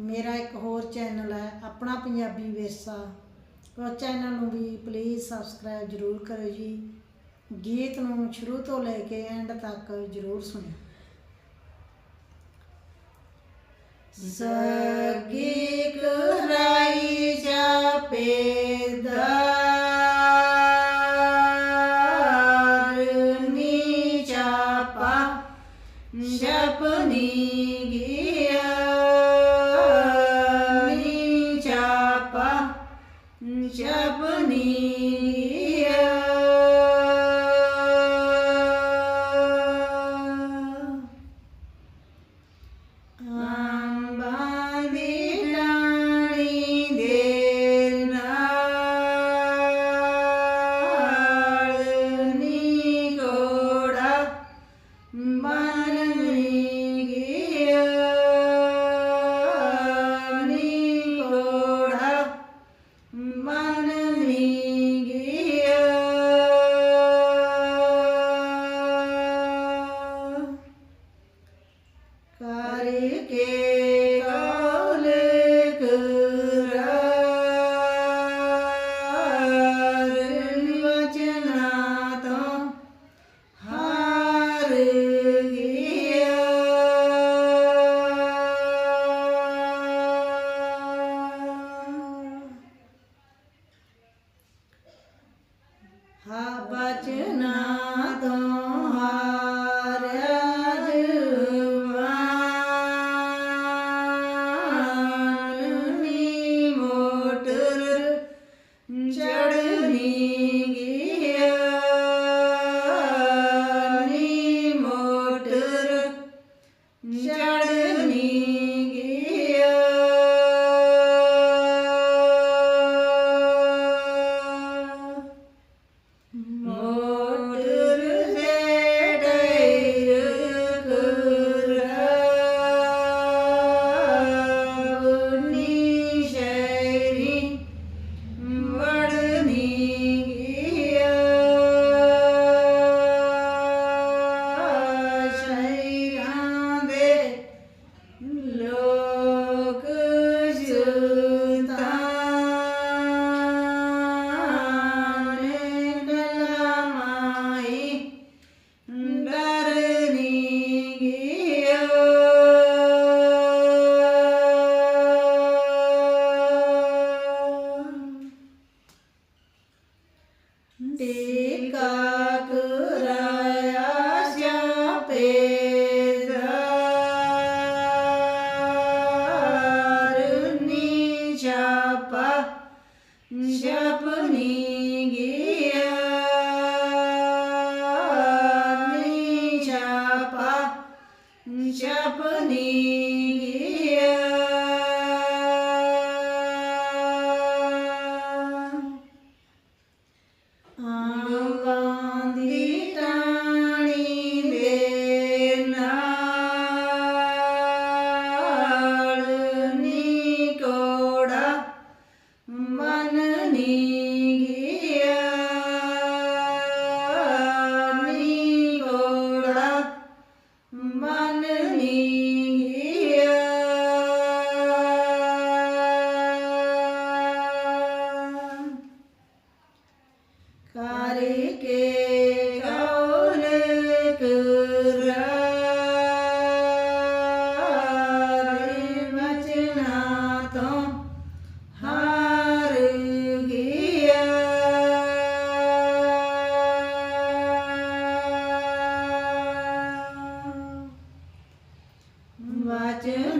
ਮੇਰਾ ਇੱਕ ਹੋਰ ਚੈਨਲ ਹੈ, ਆਪਣਾ ਪੰਜਾਬੀ ਵਿਰਸਾ। ਉਹ ਚੈਨਲ ਨੂੰ ਵੀ ਪਲੀਜ਼ ਸਬਸਕ੍ਰਾਈਬ ਜ਼ਰੂਰ ਕਰਿਓ ਜੀ। ਗੀਤ ਨੂੰ ਸ਼ੁਰੂ ਤੋਂ ਲੈ ਕੇ ਐਂਡ ਤੱਕ ਜ਼ਰੂਰ ਸੁਣਿਓ। ਸਗੀ